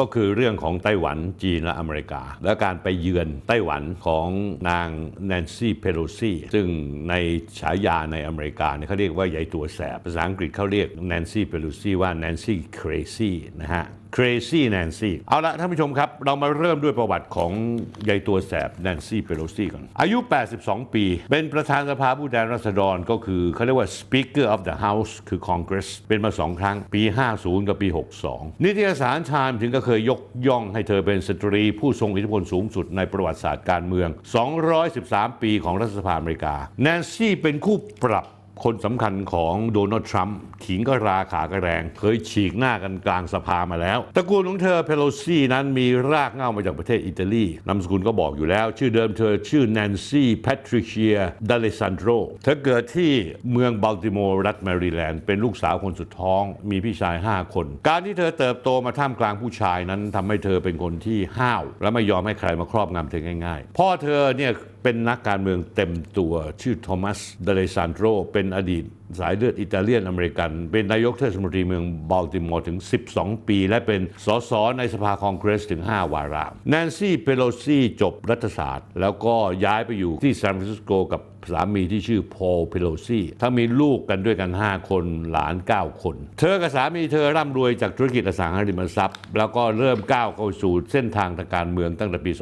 ก็คือเรื่องของไต้หวันจีนและอเมริกา และการไปเยือนไต้หวันของนางแนนซี่เพโลซีซึ่งในฉายาในอเมริกาเนี่ยเขาเรียกว่าใหญ่ตัวแสบ ภาษาอังกฤษเขาเรียกแนนซี่เพโลซีว่าแนนซี่เครซี่นะฮะ Crazy Nancy เอาละท่านผู้ชมครับ เรามาเริ่มด้วยประวัติของยายตัวแสบ Nancy Pelosi ก่อน อายุ 82 ปี เป็นประธานสภาผู้แทนราษฎรก็คือเขาเรียกว่า Speaker of the House คือ Congress เป็นมาสองครั้ง ปี 50 กับปี 62 นิตยสารชามถึงก็เคยยกย่องให้เธอเป็นสตรีผู้ทรงอิทธิพลสูงสุดในประวัติศาสตร์การเมือง 213 ปีของรัฐสภาอเมริกา แนนซี่เป็นคู่ปรับ คนสำคัญของโดนัลด์ทรัมป์ขิงก็ราขากระแรง เคยฉีกหน้ากันกลางสภามาแล้วตระกูลของเธอเพโลซี่นั้นมีรากเหง้ามาจากประเทศอิตาลีนามสกุลก็บอกอยู่แล้ว ชื่อเดิมเธอชื่อแนนซี่แพทริเชียดัลเลซันโดรเธอเกิดที่เมืองบัลติโมร์รัฐแมริแลนด์เป็นลูกสาวคนสุดท้อง มีพี่ชาย 5 คน การที่เธอเติบโตมาท่ามกลางผู้ชายนั้นทำให้เธอเป็นคนที่ห้าว และไม่ยอมให้ใครมาครอบงำเธอง่าย ๆ พ่อเธอเนี่ยเป็นนักการเมืองเต็มตัวชื่อโทมัสเดเลซานโดรเป็นอดีต สายเลือดอิตาเลียนอเมริกัน เป็นนายกเทศมนตรีเมืองบัลติมอร์ถึง 12 ปี และเป็นสสในสภาคองเกรสถึง 5 วาระ แนนซี่เพโลซี่จบรัฐศาสตร์ แล้วก็ย้ายไปอยู่ที่ซานฟรานซิสโกกับสามีที่ชื่อโพลเพโลซี่ทั้งมีลูกกันด้วยกัน 5 คนหลาน 9 คน เธอกับสามีเธอร่ำรวยจากธุรกิจอสังหาริมทรัพย์ แล้วก็เริ่มก้าวเข้าสู่เส้นทางทางการเมืองตั้งแต่ปี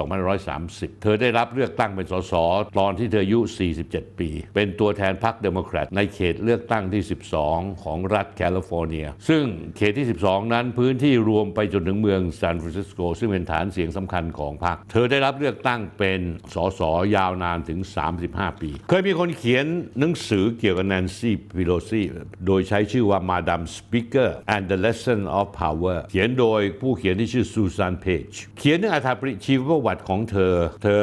2530 เธอได้รับเลือกตั้งเป็นสสตอนที่เธออายุ 47 ปี เป็นตัวแทนพรรคเดโมแครตในเขตเลือกอกตั้งที่ 12 ของรัฐแคลิฟอร์เนีย ซึ่งเขตที่ 12 นั้นพื้นที่รวมไปจนถึงเมืองซานฟรานซิสโก ซึ่งเป็นฐานเสียงสำคัญของพรรคเธอได้รับเลือกตั้งเป็นสสยาวนานถึง 35 ปี เคยมีคนเขียนหนังสือเกี่ยวกับแนนซี่พิโลซีโดยใช้ชื่อว่า Madam Speaker and the Lesson of Power เขียนโดยผู้เขียนที่ชื่อซูซานเพจเขียนเรื่องอัธปริชีวประวัติของเธอ เธอ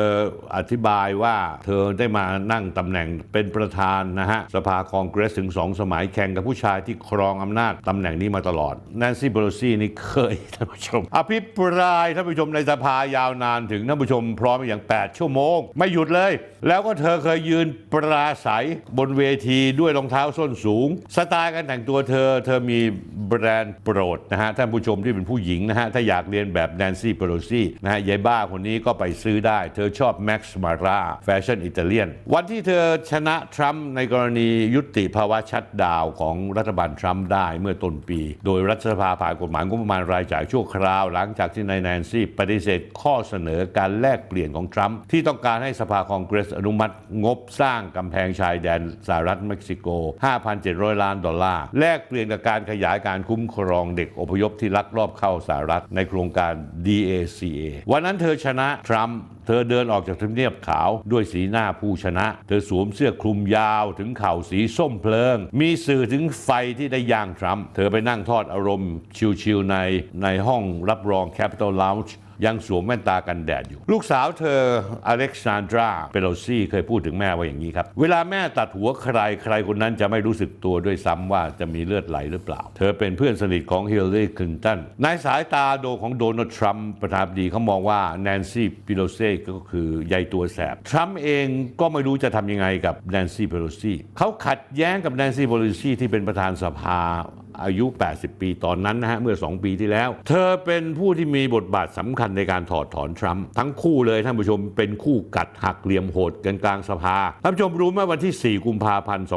อธิบายว่าเธอได้มานั่งตำแหน่งเป็นประธานนะฮะสภาคองเกรสถึงสองสมัยแข่งกับผู้ชายที่ครองอำนาจตำแหน่งนี้มาตลอดแนนซี่เพโลซี่นี่เคยท่านผู้ชม อภิปรายท่านผู้ชมในสภายาวนานถึงท่านผู้ชมพร้อมอย่าง 8 ชั่วโมง ไม่หยุดเลย แล้วก็เธอเคยยืนปราศัยบนเวทีด้วยรองเท้าส้นสูง สไตล์การแต่งตัวเธอ เธอมีแบรนด์โปรดนะฮะท่านผู้ชมที่เป็นผู้หญิงนะฮะถ้าอยากเรียนแบบแนนซี่เพโลซี่นะฮะยายบ้าคนนี้ก็ไปซื้อได้ เธอชอบแม็กซ์มาราแฟชั่นอิตาเลียนวันที่เธอชนะทรัมป์ในกรณียุติภาวะชัดดาวของรัฐบาลทรัมป์ได้เมื่อต้นปี โดยรัฐสภาผ่านกฎหมายงบประมาณรายจ่ายชั่วคราว หลังจากที่นายแนนซี่ปฏิเสธข้อเสนอการแลกเปลี่ยนของทรัมป์ที่ต้องการให้สภาคองเกรสอนุมัติงบสร้างกำแพงชายแดนสหรัฐเม็กซิโก 5,700 ล้านดอลลาร์ แลกเปลี่ยนกับการขยายการคุ้มครองเด็กอพยพที่ลักลอบเข้าสหรัฐในโครงการ DACA วันนั้นเธอชนะทรัมป์ เธอเดินออกจากทำเนียบขาวด้วยสีหน้าผู้ชนะ เธอสวมเสื้อคลุมยาวถึงเข่าสีส้มเพลิง มีสื่อถึงไฟที่ได้ย่างทรัมป์เธอไปนั่งทอดอารมณ์ชิวๆในในห้องรับรอง Capital Lounge ยังสวมแว่นตากันแดดอยู่ ลูกสาวเธออเล็กซานดราเปโลซี่เคยพูดถึงแม่ว่าอย่างนี้ครับ เวลาแม่ตัดหัวใครใครคนนั้นจะไม่รู้สึกตัวด้วยซ้ำว่าจะมีเลือดไหลหรือเปล่า เธอเป็นเพื่อนสนิทของฮิลลารีคลินตันในสายตาโดของโดนัลด์ทรัมป์ประธานาธิบดีเขามองว่าแนนซี่เปโลเซ่ก็คือยายตัวแสบทรัมป์เองก็ไม่รู้จะทำยังไงกับแนนซี่เพโลซี่เขาขัดแย้งกับแนนซี่เพโลซี่ที่เป็นประธานสภา อายุ 80 ปีตอนนั้นนะฮะเมื่อ 2 ปีที่แล้ว เธอเป็นผู้ที่มีบทบาทสำคัญในการถอดถอนทรัมป์ทั้งคู่เลยท่านผู้ชมเป็นคู่กัดหักเหลี่ยมโหดกันกลางสภาท่านผู้ชมรู้ไหมวันที่ 4 กุมภาพันธ์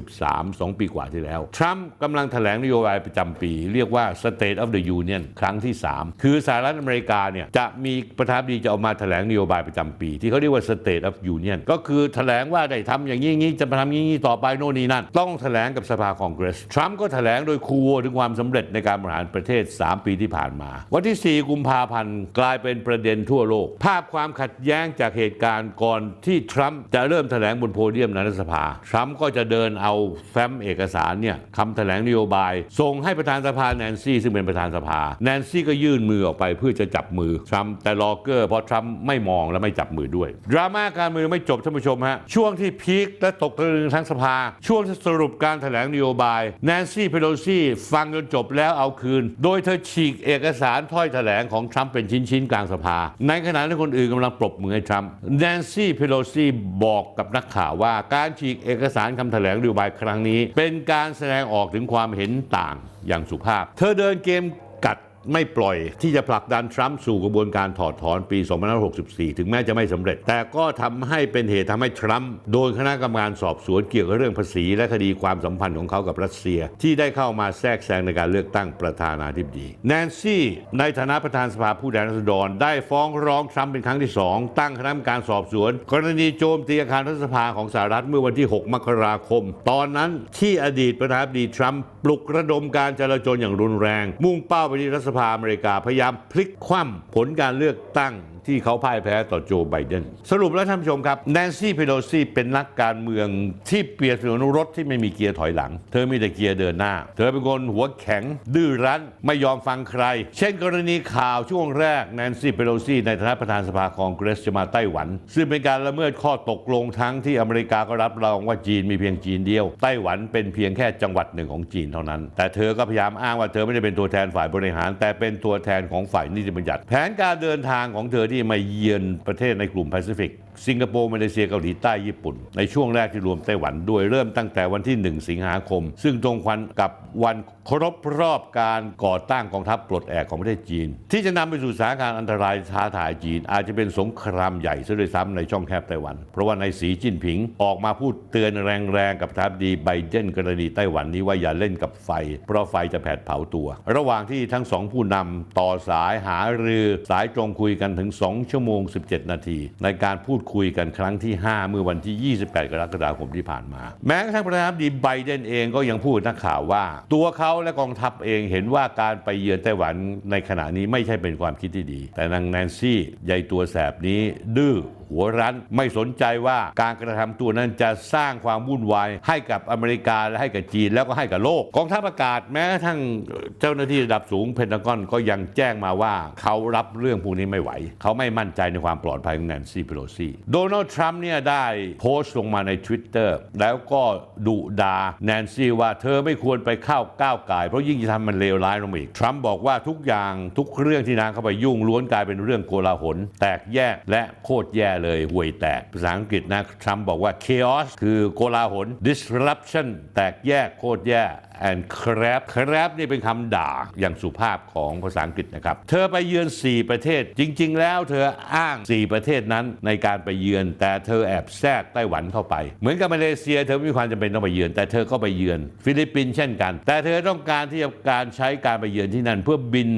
2563 2 ปีกว่าที่แล้ว ทรัมป์กำลังแถลงนโยบายประจำปี เรียกว่า State of the Union ครั้งที่ 3 คือสหรัฐอเมริกาเนี่ยจะมีประธานาธิบดีจะออกมาแถลงนโยบายประจำปี ที่เขาเรียกว่า State of Union ก็คือแถลงว่าได้ทำอย่างนี้อย่างนี้จะมาทำอย่างนี้ต่อไปโน่นนี่นั่น ต้องแถลงกับสภาคองเกรสทรัมป์ก็แถลงโดยคูโวถึงความสำเร็จในการบริหารประเทศ 3 ปีที่ผ่านมา วันที่ 4 กุมภาพันธ์กลายเป็นประเด็นทั่วโลก ภาพความขัดแย้งจากเหตุการณ์ก่อนที่ทรัมป์จะเริ่มแถลงบนโพเดียมในรัฐสภา ทรัมป์ก็จะเดินเอาแฟ้มเอกสารเนี่ยคำแถลงนโยบาย ส่งให้ประธานสภาแนนซี่ซึ่งเป็นประธานสภา แนนซี่ก็ยื่นมือออกไปเพื่อจะจับมือทรัมป์แต่ลอเกอร์พราะทรัมป์ไม่มองและไม่จับมือด้วย ดราม่าการเมืองไม่จบท่านผู้ชมฮะช่วงที่พีคและตกตะลึงทั้งสภา ช่วงที่สรุปการแถลงนโยบายแนนซี่เพโลซี่ฟังจนจบแล้วเอาคืน โดยเธอฉีกเอกสารถ้อยแถลงของทรัมป์เป็นชิ้นๆ กลางสภา ในขณะที่คนอื่นกำลังปรบมือให้ทรัมป์แนนซี่เพโลซี่บอกกับนักข่าวว่าการฉีกเอกสารคำแถลงนโยบายครั้งนี้ เป็นการแสดงออกถึงความเห็นต่างอย่างสุภาพ เธอเดินเกม ไม่ปล่อยที่จะผลักดันทรัมป์สู่กระบวนการถอดถอนปี 2564 ถึงแม้จะไม่สำเร็จ แต่ก็ทำให้เป็นเหตุทำให้ทรัมป์โดนคณะกรรมการสอบสวนเกี่ยวกับเรื่องภาษี และคดีความสัมพันธ์ของเขากับรัสเซีย ที่ได้เข้ามาแทรกแซงในการเลือกตั้งประธานาธิบดีแนนซี่ในฐานะประธานสภาผู้แทนราษฎร ได้ฟ้องร้องทรัมป์เป็นครั้งที่สองตั้งคณะกรรมการสอบสวน กรณีโจมตีอาคารรัฐสภาของสหรัฐเมื่อวันที่ 6 มกราคม ตอนนั้นที่อดีตประธานาธิบดีทรัมป์ปลุกระดมการจลาจลอย่างรุนแรง มุ่งเป้าไปที่รัฐสภาอเมริกาพยายามพลิกคว่ำผลการเลือกตั้ง ที่เขาพ่ายแพ้ต่อโจไบเดนสรุปแล้วท่านผู้ชมครับแนนซี่เพโลซีเป็นนักการเมืองที่เปรียบเสมือนรถที่ไม่มีเกียร์ถอยหลัง เธอมีแต่เกียร์เดินหน้า เธอเป็นคนหัวแข็ง ดื้อรั้นไม่ยอมฟังใคร เช่นกรณีข่าวช่วงแรกแนนซี่เพโลซีในฐานะประธานสภาคองเกรสจะมาไต้หวัน ซึ่งเป็นการละเมิดข้อตกลงทั้งที่อเมริกาก็รับรองว่าจีนมีเพียงจีนเดียว ไต้หวันเป็นเพียงแค่จังหวัดหนึ่งของจีนเท่านั้น แต่เธอก็พยายามอ้างว่าเธอไม่ได้เป็นตัวแทนฝ่ายบริหาร แต่เป็นตัวแทนของฝ่ายนิติบัญญัติ แผนการเดินทางของเธอที่มาเยือนประเทศในกลุ่มแปซิฟิกสิงคโปร์มาเลเซียเกาหลีใต้ญี่ปุ่น ในช่วงแรกที่รวมไต้หวันด้วยเริ่มตั้งแต่วันที่ 1 สิงหาคม ซึ่งตรงควันกับวันครบรอบการก่อตั้งกองทัพปลดแอกของประเทศจีน ที่จะนำไปสู่สถานการณ์อันตรายท้าทายจีน อาจจะเป็นสงครามใหญ่ซะด้วยซ้ำในช่องแคบไต้หวัน เพราะว่าในสีจิ้นผิงออกมาพูดเตือนแรงๆกับประธานาธิบดีไบเดนกรณีไต้หวันนี้ว่าอย่าเล่นกับไฟ เพราะไฟจะแผดเผาตัว ระหว่างที่ทั้งสองผู้นำต่อสายหารือสายตรงคุยกันถึง 2 ชั่วโมง 17 นาที ในการพูดคุยกันครั้งที่ 5 เมื่อวันที่ 28 กรกฎาคมที่ผ่านมา แม้กระทั่งประธานาธิบดีไบเดนเองก็ยังพูดนักข่าวว่า ตัวเขาและกองทัพเองเห็นว่าการไปเยือนไต้หวันในขณะนี้ไม่ใช่เป็นความคิดที่ดี แต่นางแนนซี่ใหญ่ตัวแสบนี้ดื้อ หัวรั้น ไม่สนใจว่าการกระทำตัวนั้นจะสร้างความวุ่นวายให้กับอเมริกาและให้กับจีนแล้วก็ให้กับโลก กองทัพอากาศแม้ทั่งเจ้าหน้าที่ระดับสูงเพนทากอนก็ยังแจ้งมาว่าเขารับเรื่องพวกนี้ไม่ไหว เขาไม่มั่นใจในความปลอดภัยของแนนซี่เพโลซีโดนัลด์ทรัมป์เนี่ยได้โพสต์ลงมาใน Twitter แล้วก็ดุดาแนนซี่ว่าเธอไม่ควรไปเข้าก้าวไก่เพราะยิ่งจะทำมันเลวร้ายลงอีก ทรัมป์บอกว่าทุกอย่างทุกเรื่องที่นางเข้าไปยุ่งล้วนกลายเป็นเรื่องโกลาหลแตกแยกและโคตรแย่เลยห่วยแตก ภาษาอังกฤษนะทรัมป์บอกว่า chaos คือโกลาหล disruption แตกแยกโคตรแย่ and crap crap นี่เป็นคำด่าอย่างสุภาพของภาษาอังกฤษนะครับ เธอไปเยือน 4 ประเทศ จริง ๆ แล้วเธออ้าง 4 ประเทศนั้นในการไปเยือน แต่เธอแอบแทรกไต้หวันเข้าไป เหมือนกับมาเลเซีย เธอไม่มีความจำเป็นต้องไปเยือน แต่เธอก็ไปเยือน ฟิลิปปินส์เช่นกัน แต่เธอต้องการที่จะการใช้การไปเยือนที่นั่นเพื่อบิน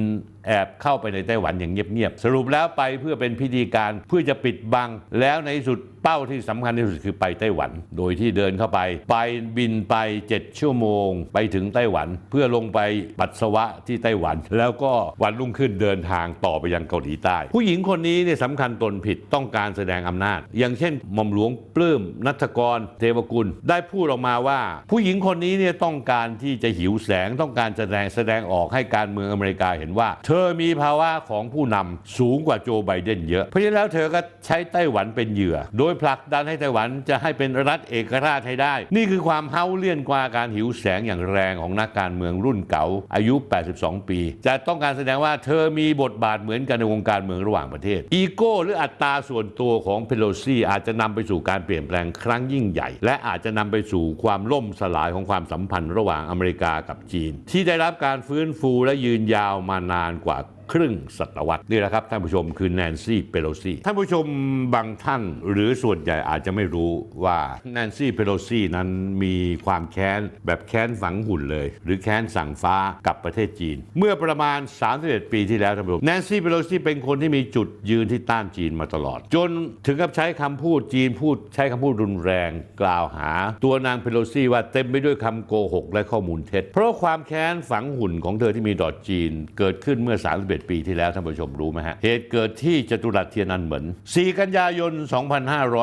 แอบเข้าไปในไต้หวันอย่างเงียบๆสรุปแล้วไปเพื่อเป็นพิธีการเพื่อจะปิดบังแล้วในสุด เป้าที่สำคัญที่สุดคือไปไต้หวัน โดยที่เดินเข้าไป ไปบินไป 7 ชั่วโมง ไปถึงไต้หวัน เพื่อลงไปปัสสาวะที่ไต้หวัน แล้วก็วันรุ่งขึ้นเดินทางต่อไปยังเกาหลีใต้ ผู้หญิงคนนี้เนี่ยสำคัญตนผิดต้องการแสดงอำนาจ อย่างเช่นหม่อมหลวงปลื้มนัทกร เทวกุล ได้พูดออกมาว่า ผู้หญิงคนนี้เนี่ยต้องการที่จะหิวแสงต้องการแสดงแสดงออกให้การเมืองอเมริกาเห็นว่า เธอมีภาวะของผู้นำสูงกว่าโจไบเดนเยอะเพราะฉะนั้นแล้วเธอก็ใช้ไต้หวันเป็นเหยื่อ โดยผลักดันให้ไต้หวันจะให้เป็นรัฐเอกราชให้ได้ นี่คือความเฮาเลี่ยนกว่าการหิวแสงอย่างแรงของนักการเมืองรุ่นเก่าอายุ 82 ปี จะต้องการแสดงว่าเธอมีบทบาทเหมือนกันในวงการเมืองระหว่างประเทศ อีโก้หรืออัตราส่วนตัวของเพโลซีอาจจะนำไปสู่การเปลี่ยนแปลงครั้งยิ่งใหญ่ และอาจจะนำไปสู่ความล่มสลายของความสัมพันธ์ระหว่างอเมริกากับจีน ที่ได้รับการฟื้นฟูและยืนยาวมานานกว่า ครึ่งศตวรรษนี่แหละครับท่านผู้ชมคือแนนซี่เปโลซีท่านผู้ชมบางท่านหรือส่วนใหญ่อาจจะไม่รู้ว่าแนนซี่เปโลซีนั้นมีความแค้นแบบแค้นฝังหุ่นเลย หรือแค้นสั่งฟ้ากับประเทศจีน เมื่อประมาณ 31 ปีที่แล้วท่านผู้ชมแนนซี่เปโลซีเป็นคนที่มีจุดยืนที่ต้านจีนมาตลอด จนถึงกับใช้คำพูดจีนพูดใช้คำพูดรุนแรงกล่าวหา ตัวนางเปโลซีว่าเต็มไปด้วยคำโกหกและข้อมูลเท็จ เพราะความแค้นฝังหุ่นของเธอที่มีต่อจีนเกิดขึ้นเมื่อ31ปีที่แล้วท่านผู้ชมรู้ไหมฮะ เหตุเกิดที่จตุรัสเทียนอันเหมิน4 กันยายน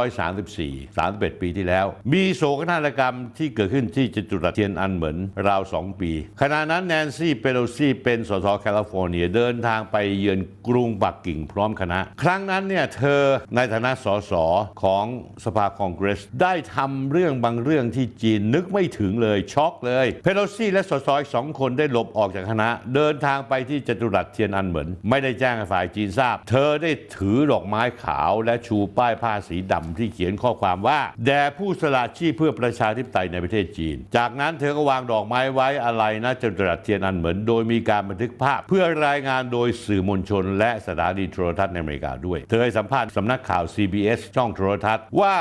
2534 31 ปีที่แล้ว มีโศกนาฏกรรมที่เกิดขึ้นที่จตุรัสเทียนอันเหมินราว 2 ปี ขณะนั้นแนนซี่เปโลซีเป็นสสแคลิฟอร์เนียเดินทางไปเยือนกรุงปักกิ่งพร้อมคณะ ครั้งนั้นเนี่ยเธอในฐานะสสของสภาคองเกรส ได้ทำเรื่องบางเรื่องที่จีนนึกไม่ถึงเลยช็อกเลย เพโลซี่และสสอีกสองคนได้หลบออกจากคณะ เดินทางไปที่จตุรัสเทียนอันอันเหมินไม่ได้แจ้งฝ่ายจีนทราบ เธอได้ถือดอกไม้ขาวและชูป้ายผ้าสีดำที่เขียนข้อความว่า แด่ผู้สละชีพเพื่อประชาธิปไตยในประเทศจีน จากนั้นเธอก็วางดอกไม้ไว้อะไรนะจนตรัสเทียนอันเหมินโดยมีการบันทึกภาพ เพื่อรายงานโดยสื่อมวลชน และสถานีโทรทัศน์ในอเมริกาด้วย เธอให้สัมภาษณ์สำนักข่าว CBS ช่องโทรทัศน์ว่า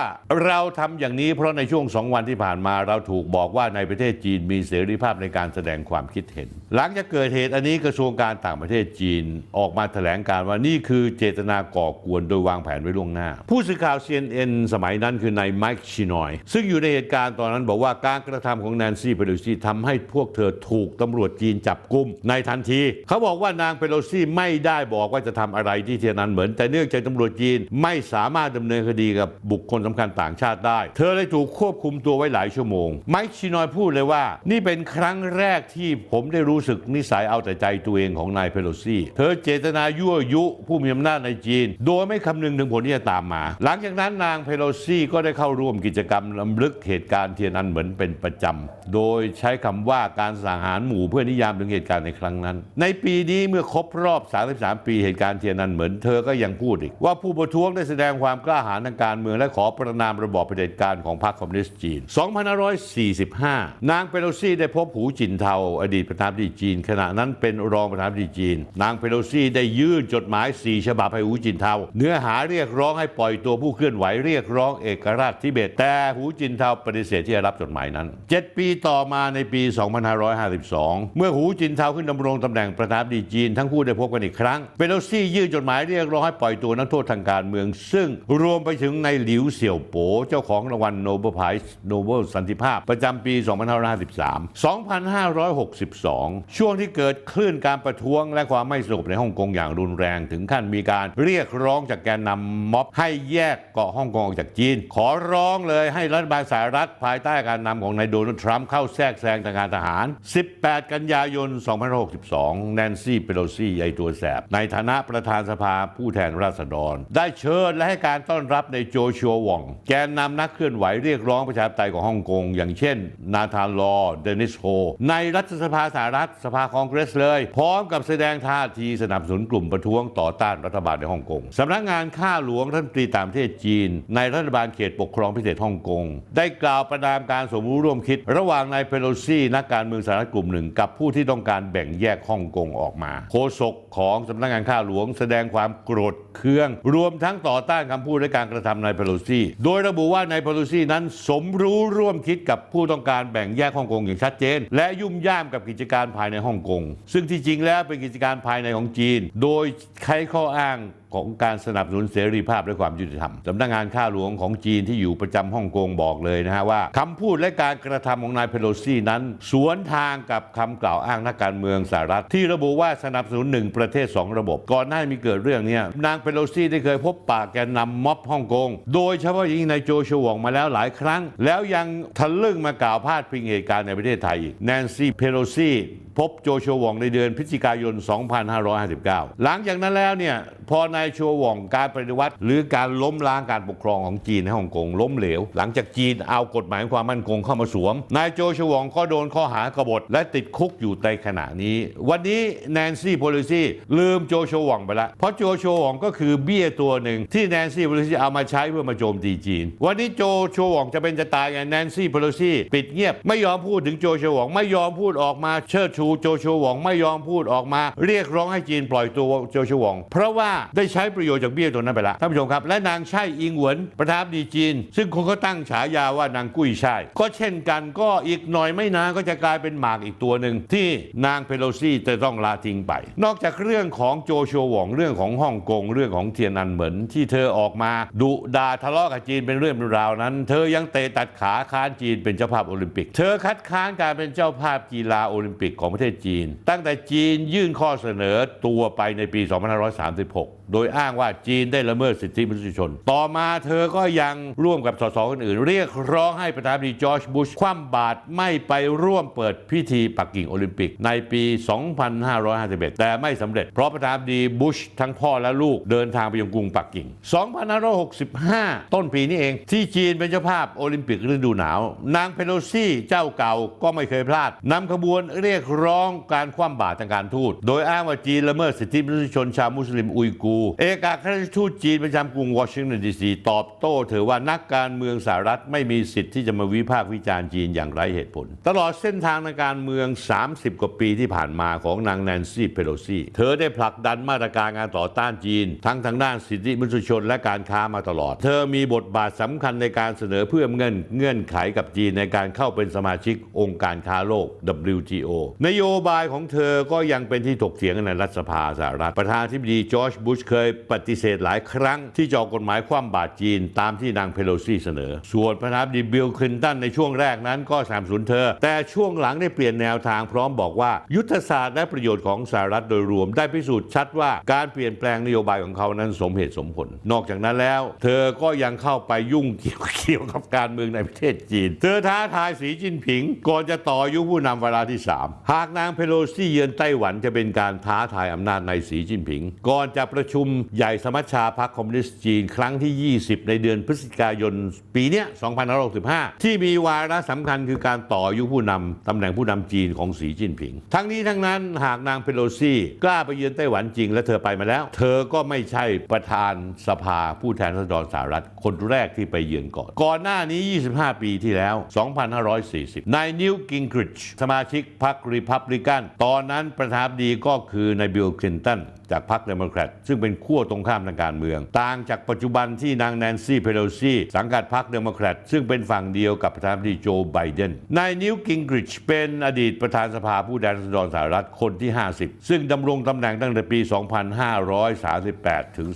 เราทำอย่างนี้เพราะในช่วงสองวันที่ผ่านมาเราถูกบอกว่าในประเทศจีนมีเสรีภาพในการแสดงความคิดเห็น หลังจากเกิดเหตุอันนี้กระทรวงการต่างประเทศจีนออกมาแถลงการว่านี่คือเจตนาก่อกวนโดยวางแผนไว้ล่วงหน้า ผู้สื่อข่าว CNN สมัยนั้นคือนายไมค์ชินอย ซึ่งอยู่ในเหตุการณ์ตอนนั้นบอกว่าการกระทำของแนนซี่เพโลซีทำให้พวกเธอถูกตำรวจจีนจับกุมในทันที เขาบอกว่านางเพโลซีไม่ได้บอกว่าจะทำอะไรที่เทียนนันเหมือน แต่เนื่องจากตำรวจจีนไม่สามารถดำเนินคดีกับบุคคลสำคัญต่างชาติได้ เธอเลยถูกควบคุมตัวไว้หลายชั่วโมงไมค์ชินอยพูดเลยว่า นี่เป็นครั้งแรกที่ผมได้รู้สึกนิสัยเอาแต่ใจตัวเองของนายเพโลซีเธอเจตนายั่วยุผู้มีอำนาจในจีน โดยไม่คำนึงถึงผลที่จะตามมา หลังจากนั้นนางเพโลซีก็ได้เข้าร่วมกิจกรรมลำลึกเหตุการณ์เทียนอันเหมือนเป็นประจำ โดยใช้คำว่าการสังหารหมู่เพื่อนิยามถึงเหตุการณ์ในครั้งนั้น ในปีนี้เมื่อครบรอบ 33 ปีเหตุการณ์เทียนอันเหมือนเธอก็ยังพูดอีก ว่าผู้ประท้วงได้แสดงความกล้าหาญทางการเมืองและขอประนามระบอบเผด็จการของพรรคคอมมิวนิสต์จีน 2545 นางเปโลซีได้พบหูจินเทาอดีตประธานาธิบดีจีน ขณะนั้นเป็นรองประธานาธิบดีจีนนางเปโลซีได้ยื่นจดหมาย 4 ฉบับให้หูจินเทา เนื้อหาเรียกร้องให้ปล่อยตัวผู้เคลื่อนไหวเรียกร้องเอกราชทิเบต แต่หูจินเทาปฏิเสธที่จะรับจดหมายนั้น 7 ปีต่อมาในปี 2552 เมื่อหูจินเทาขึ้นดำรงตำแหน่งประธานาธิบดีจีนทั้งคู่ได้พบกันอีกครั้งเปโลซี่ยื่นจดหมายเรียกร้องให้ปล่อยตัวนักโทษทางการเมือง ซึ่งรวมไปถึงในหลิวเสี่ยวโปเจ้าของรางวัลโนเบลไพรส์โนเบลสันติภาพประจำปี 2553 2562 ช่วงที่เกิดคลื่นการประท้วงและความไม่สงบในฮ่องกงอย่างรุนแรง ถึงขั้นมีการเรียกร้องจากแกนนำม็อบ ให้แยกเกาะฮ่องกงออกจากจีน ขอร้องเลยให้รัฐบาลสหรัฐภายใต้การนำของนายโดนัลด์ทรัมป์เข้าแทรกแซงทางการทหาร 18 กันยายน2562 แนนซี่เปโลซี่ใหญ่ตัวแสบ ในฐานะประธานสภาผู้แทนราษฎร ได้เชิญและให้การต้อนรับในโจชัวหว่อง แกนนำนักเคลื่อนไหวเรียกร้องประชาธิปไตยของฮ่องกง อย่างเช่น นาธานลอ เดนิสโฮ ในรัฐสภาสหรัฐสภาคองเกรสเลย พร้อมกับแสดงท่าทีสนับสนุนกลุ่มประท้วงต่อต้านรัฐบาลในฮ่องกงสำนักงานข้าหลวงท่านตรีต่างประเทศจีน ในรัฐบาลเขตปกครองพิเศษฮ่องกง ได้กล่าวประนามการสมรู้ร่วมคิด ระหว่างนายเพโลซี่นักการเมืองสหรัฐกลุ่มหนึ่ง กับผู้ที่ต้องการแบ่งแยกฮ่องกงออกมาโฆษกของสำนักงานข้าหลวงแสดงความโกรธเคือง รวมทั้งต่อต้านคำพูดและการกระทำนายเพโลซี่โดยระบุว่านายเพโลซี่นั้นสมรู้ร่วมคิดกับผู้ต้องการแบ่งแยกฮ่องกงอย่างชัดเจน และยุ่มย่ามกับกิจการภายในฮ่องกงซึ่งที่จริงแล้วเป็นกิจการภายายในของจีน โดยใช้ข้ออ้าง ของการสนับสนุนเสรีภาพและความยุติธรรมสำนักงานข้าหลวงของจีนที่อยู่ประจำฮ่องกงบอกเลยนะฮะว่าคำพูดและการกระทำของนายเพโลซี่นั้น สวนทางกับคำกล่าวอ้างนักการเมืองสหรัฐ ที่ระบุว่าสนับสนุนหนึ่งประเทศสองระบบ ก่อนหน้ามีเกิดเรื่องเนี้นางเพโลซี่ได้เคยพบปากแกนนำม็อบฮ่องกง โดยเฉพาะยิ่งนายโจชวองมาแล้วหลายครั้ง แล้วยังทะลึ่งมากล่าวพาดพิงเหตุการณ์ในประเทศไทยอีกแนนซี่เพโลซี่พบโจชวองในเดือนพฤศจิกายน 2559 หลังจากนั้นแล้วเนี่ยพอนายชวองการปฏิวัติ หรือการล้มล้างการปกครองของจีนในฮ่องกงล้มเหลว หลังจากจีนเอากฎหมายความมั่นคงเข้ามาสวม นายโจโชวองก็โดนข้อหากบฏและติดคุกอยู่ในขณะนี้ วันนี้แนนซี่โพลิซีลืมโจโชวองไปละเพราะโจโชวองก็คือเบี้ยตัวหนึ่งที่แนนซี่โพลิซีเอามาใช้เพื่อมาโจมตีจีน วันนี้โจโชวองจะเป็นจะตายไงแนนซี่โพลิซีปิดเงียบไม่ยอมพูดถึงโจโชวองไม่ยอมพูดออกมาเชิดชูโจโชวองไม่ยอมพูดออกมา เรียกร้องให้จีนปล่อยตัวโจโชวอง เพราะว่าได้ใช้ประโยชน์จากเบี้ยตัวนั้นไปล้วท่านผู้ชมครับ และนางไช่อิงหวนประธานดีจีน ซึ่งคนก็ตั้งฉายาว่านางกุ้ยช่ก็เช่นกันก็อีกหน่อยไม่นานก็จะกลายเป็นหมากอีกตัวหนึ่งที่นางเพโลซี่จะต้องลาทิ้งไป นอกจากเรื่องของโจโชวองเรื่องของฮ่องกงเรื่องของเทียนนันเหมินที่เธอออกมาดุดาทะเลาะกับจีนเป็นเรื่องเป็นราวนั้น เธอยังเตะตัดขาค้านจีนเป็นเจ้าภาพโอลิมปิก เธอคัดค้านการเป็นเจ้าภาพกีฬาโอลิมปิกของประเทศจีน ตั้งแต่จีนยื่นข้อเสนอตัวไปในปี 2536 โดยอ้างว่าจีนได้ละเมิดสิทธิมนุษยชน ต่อมาเธอก็ยังร่วมกับสสคนอื่น เรียกร้องให้ประธานาธิบดีจอร์จบุชคว่ำบาตรไม่ไปร่วมเปิดพิธีปักกิ่งโอลิมปิกในปี 2551 แต่ไม่สำเร็จ เพราะประธานาธิบดีบุชทั้งพ่อและลูกเดินทางไปยังกรุงปักกิ่ง 2565 ต้นปีนี้เอง ที่จีนเป็นเจ้าภาพโอลิมปิกฤดูหนาว นางเพโลซี่เจ้าเก่าก็ไม่เคยพลาดนำขบวนเรียกร้องการคว่ำบาตรทางการทูต โดยอ้างว่าจีนละเมิดสิทธิมนุษยชนชาวมุสลิมอุยกูเอกอัครราชทูตจีนประจำกรุงวอชิงตันดีซีตอบโต้เธอว่านักการเมืองสหรัฐไม่มีสิทธิ์ที่จะมาวิพากษ์วิจารณ์จีนอย่างไร้เหตุผล ตลอดเส้นทางในการเมือง 30 กว่าปีที่ผ่านมาของนางแนนซี่เพโลซีเธอได้ผลักดันมาตรการการต่อต้านจีน ทั้งทางด้านสิทธิมนุษยชนและการค้ามาตลอด เธอมีบทบาทสำคัญในการเสนอเพื่อเงื่อนเงื่อนไขกับจีนในการเข้าเป็นสมาชิกองค์การค้าโลก WTO นโยบายของเธอก็ยังเป็นที่ถกเถียงในรัฐสภาสหรัฐประธานาธิบดีจอร์จบุชเคยปฏิเสธหลายครั้งที่จะออกกฎหมายคว่ำบาตรจีนตามที่นางเพโลซีเสนอ ส่วนประธานาธิบดีบิลคลินตันในช่วงแรกนั้นก็สนับสนุนเธอ แต่ช่วงหลังได้เปลี่ยนแนวทางพร้อมบอกว่า ยุทธศาสตร์และประโยชน์ของสหรัฐโดยรวมได้พิสูจน์ชัดว่าการเปลี่ยนแปลงนโยบายของเขานั้นสมเหตุสมผล นอกจากนั้นแล้ว เธอก็ยังเข้าไปยุ่งเกี่ยวเกี่ยวกับการเมืองในประเทศจีน เธอท้าทายสีจิ้นผิง ก่อนจะต่อยุผู้นำเวลาที่ 3 หากนางเพโลซี่เยือนไต้หวันจะเป็นการท้าทายอำนาจในสีจิ้นผิง ก่อนจะประชุมใหญ่สมัชชาพรรคคอมมิวนิสต์จีน ครั้งที่ 20 ในเดือนพฤศจิกายน ปีเนี้ย2565 ที่มีวาระสำคัญคือการต่ออายุผู้นำตำแหน่งผู้นำจีนของสีจิ้นผิง ทั้งนี้ทั้งนั้นหากนางเพโลซี่ กล้าไปเยือนไต้หวันจริงและเธอไปมาแล้ว เธอก็ไม่ใช่ประธานสภาผู้แทนราษฎรสหรัฐคนแรกที่ไปเยือนก่อน ก่อนหน้านี้ 25 ปีที่แล้ว 2540 นายนิวกิงกริชสมาชิกพรรครีพับลิกัน ตอนนั้นประธานดีก็คือนายบิลคลินตันจากพรรคเดโมแครตซึ่งเป็นขั้วตรงข้ามทางการเมือง ต่างจากปัจจุบันที่นางแนนซี่เพโลซีสังกัดพรรคเดโมแครตซึ่งเป็นฝั่งเดียวกับประธานาธิบดีโจไบเดนนายนิวกิงกริชเป็นอดีตประธานสภาผู้แทนราษฎรสหรัฐคนที่ 50 ซึ่งดำรงตำแหน่งตั้งแต่ปี 2538 ถึง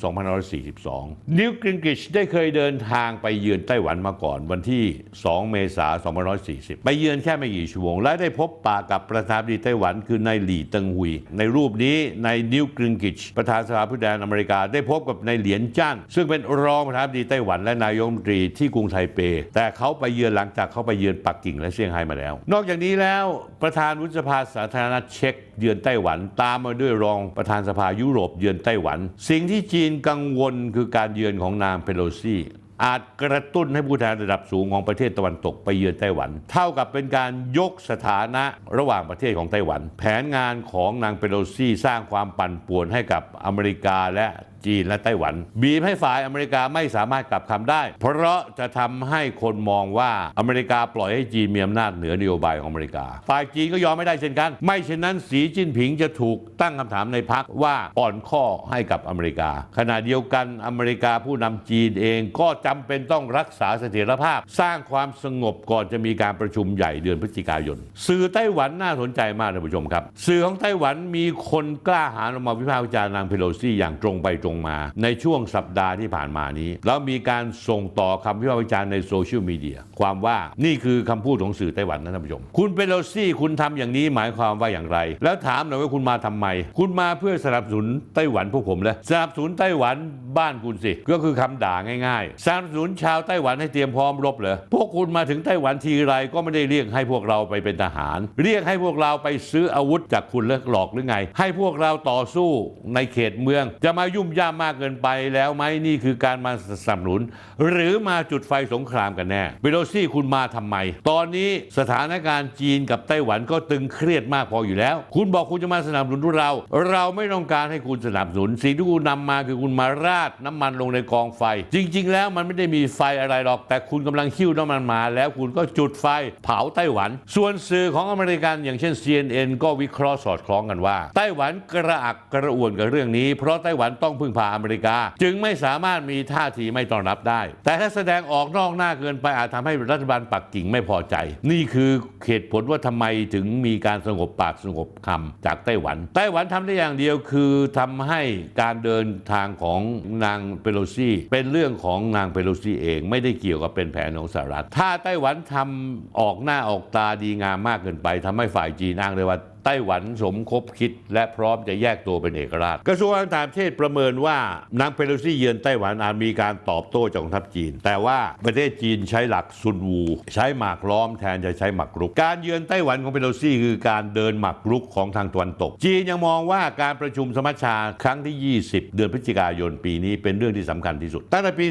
2542 นิวกิงกริชได้เคยเดินทางไปเยือนไต้หวันมาก่อนวันที่ 2 เมษายน 2540 ไปเยือนแค่ไม่กี่ชั่วโมง และได้พบปะกับประธานาธิบดีไต้หวันคือนายหลี่เติงฮุย ในรูปนี้นายนิวกิงกริชประธานสภาผู้แทนอเมริกาได้พบกับนายเหลียนจ้าง ซึ่งเป็นรองประธานาธิบดีไต้หวันและนายกรัฐมนตรีที่กรุงไทเป แต่เขาไปเยือนหลังจากเขาไปเยือนปักกิ่งและเซี่ยงไฮ้มาแล้ว นอกจากนี้แล้วประธานวุฒิสภาสาธารณรัฐเช็กเยือนไต้หวัน ตามมาด้วยรองประธานสภายุโรปเยือนไต้หวัน สิ่งที่จีนกังวลคือการเยือนของนางเพโลซี่ อาจกระตุ้นให้ผู้แทนระดับสูงของประเทศตะวันตกไปเยือนไต้หวัน เท่ากับเป็นการยกสถานะระหว่างประเทศของไต้หวัน แผนงานของนางเปโลซี่สร้างความปั่นป่วนให้กับอเมริกาและ จีนและไต้หวัน บีบให้ฝ่ายอเมริกาไม่สามารถกลับคำได้ เพราะจะทำให้คนมองว่าอเมริกาปล่อยให้จีนมีอำนาจเหนือนโยบายของอเมริกา ฝ่ายจีนก็ยอมไม่ได้เช่นกัน ไม่เช่นนั้นสีจิ้นผิงจะถูกตั้งคำถามในพักว่าอ่อนข้อให้กับอเมริกา ขณะเดียวกันอเมริกาผู้นำจีนเองก็จำเป็นต้องรักษาเสถียรภาพ สร้างความสงบก่อนจะมีการประชุมใหญ่เดือนพฤศจิกายน สื่อไต้หวันน่าสนใจมากท่านผู้ชมครับ สื่อของไต้หวันมีคนกล้าหาญออกมาวิพากษ์วิจารณ์นางเพโลซี่อย่างตรงไปตรงมา ในช่วงสัปดาห์ที่ผ่านมานี้ แล้วมีการส่งต่อคำวิพากษ์วิจารณ์ในโซเชียลมีเดียความว่านี่คือคำพูดของสื่อไต้หวันนะท่านผู้ชม คุณเพโลซี่คุณทำอย่างนี้หมายความว่าอย่างไร แล้วถามหน่อยว่าคุณมาทำไม คุณมาเพื่อสนับสนุนไต้หวันพวกผมเลยสนับสนุนไต้หวันบ้านคุณสิ ก็คือคำด่าง่ายๆสนับสนุนชาวไต้หวันให้เตรียมพร้อมรบเหรอพวกคุณมาถึงไต้หวันทีไรก็ไม่ได้เรียกให้พวกเราไปเป็นทหาร เรียกให้พวกเราไปซื้ออาวุธจากคุณเลิกหลอกหรือไง ให้พวกเราต่อสู้ในเขตเมือง จะมายุ่มย่ามมากเกินไปแล้วไหมนี่คือการมาสนับสนุน หรือมาจุดไฟสงครามกันแน่เปโลซี่คุณมาทำไม ตอนนี้สถานการณ์จีนกับไต้หวันก็ตึงเครียดมากพออยู่แล้ว คุณบอกคุณจะมาสนับสนุนเรา เราไม่ต้องการให้คุณสนับสนุนสิ่งที่คุณนำมาคือคุณมาราดน้ำมันลงในกองไฟ จริง ๆ แล้วมันไม่ได้มีไฟอะไรหรอก แต่คุณกำลังหิ้วน้ำมันมา แล้วคุณก็จุดไฟเผาไต้หวัน ส่วนสื่อของอเมริกันอย่างเช่น CNN ก็วิเคราะห์สอดคล้องกันว่า ไต้หวันกระอักกระอ่วนกับเรื่องนี้ เพราะไต้หวันต้องพึ่งพาอเมริกา จึงไม่สามารถมีท่าทีไม่ต้อนรับได้ แต่ถ้าแสดงออกนอกหน้าเกินไปอาจทำให้รัฐบาลปักกิ่งไม่พอใจ นี่คือเหตุผลว่าทำไมถึงมีการสงบปากสงบคำจากไต้หวัน ไต้หวันทำได้อย่างเดียวคือทำให้การเดินทางของนางเปโลซี่ เป็นเรื่องของนางเปโลซี่เองไม่ได้เกี่ยวกับเป็นแผนของสหรัฐ ถ้าไต้หวันทำออกหน้าออกตาดีงามมากเกินไปทำให้ฝ่ายจีนอ้างเลยว่า ไต้หวันสมคบคิด และพร้อมจะแยกตัวเป็นเอกราช กระทรวงการต่างประเทศประเมินว่านางเปโลซี่เยือนไต้หวันอาจมีการตอบโต้จากกองทัพจีน แต่ว่าประเทศจีนใช้หลักซุนวู ใช้หมากล้อมแทนจะใช้หมากรุก การเยือนไต้หวันของเปโลซี่คือการเดินหมากรุกของทางตะวันตก จีนยังมองว่าการประชุมสมัชชาครั้งที่ 20 เดือนพฤศจิกายนปีนี้เป็นเรื่องที่สำคัญที่สุดตั้งแต่ปี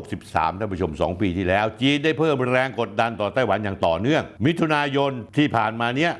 2563ท่านผู้ชม 2 ปีที่แล้ว จีนได้เพิ่มแรงกดดันต่อไต้หวันอย่างต่อเนื่อง มิถุนายนที่ผ่านมาเนี้ย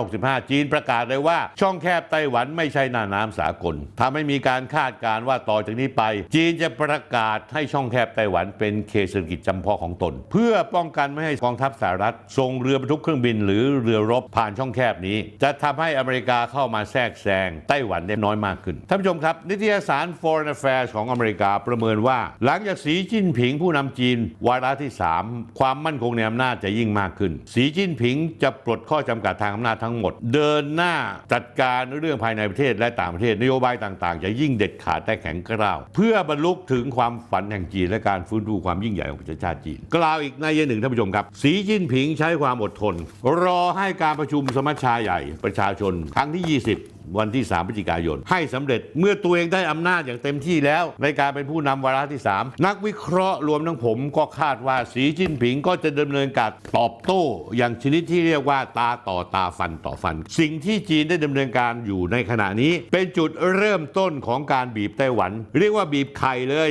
2565 จีนประกาศเลยว่า ช่องแคบไต้หวันไม่ใช่หน้าน้ำสากลทำให้มีการคาดการณ์ว่าต่อจากนี้ไป จีนจะประกาศให้ช่องแคบไต้หวันเป็นเขตเศรษฐกิจจำเพาะของตน เพื่อป้องกันไม่ให้กองทัพสหรัฐส่งเรือบรรทุกเครื่องบิน หรือเรือรบผ่านช่องแคบนี้ จะทำให้อเมริกาเข้ามาแทรกแซงไต้หวันได้น้อยมากขึ้นท่านผู้ชมครับ นิตยสาร Foreign Affairs ของอเมริกาประเมินว่า หลังจากสีจิ้นผิงผู้นำจีน วาระที่ 3 ความมั่นคงในอำนาจจะยิ่งมากขึ้น สีจิ้นผิงจะปลดข้อจำกัดทางอำนาจทั้งหมด เดินหน้าจัดการเรื่องภายในประเทศและต่างประเทศนโยบายต่าง ๆ จะยิ่งเด็ดขาดแต่แข็งกร้าว เพื่อบรรลุถึงความฝันแห่งจีนและการฟื้นฟูความยิ่งใหญ่ของประชาชาติจีน กล่าวอีกในยะหนึ่งท่านผู้ชมครับ สีจิ้นผิงใช้ความอดทน รอให้การประชุมสมัชชาใหญ่ประชาชนครั้งที่ 20 วันที่ 3 พฤศจิกายน ให้สำเร็จเมื่อตัวเองได้อำนาจอย่างเต็มที่แล้ว ในการเป็นผู้นำวาระที่ 3 นักวิเคราะห์รวมทั้งผมก็คาดว่าสีจิ้นผิงก็จะดำเนินการตอบโต้อย่างชนิดที่เรียกว่าตาต่อตาฟันต่อฟัน สิ่งที่จีนได้ดำเนินการอยู่ในขณะนี้ เป็นจุดเริ่มต้นของการบีบไต้หวัน เรียกว่าบีบไข่เลย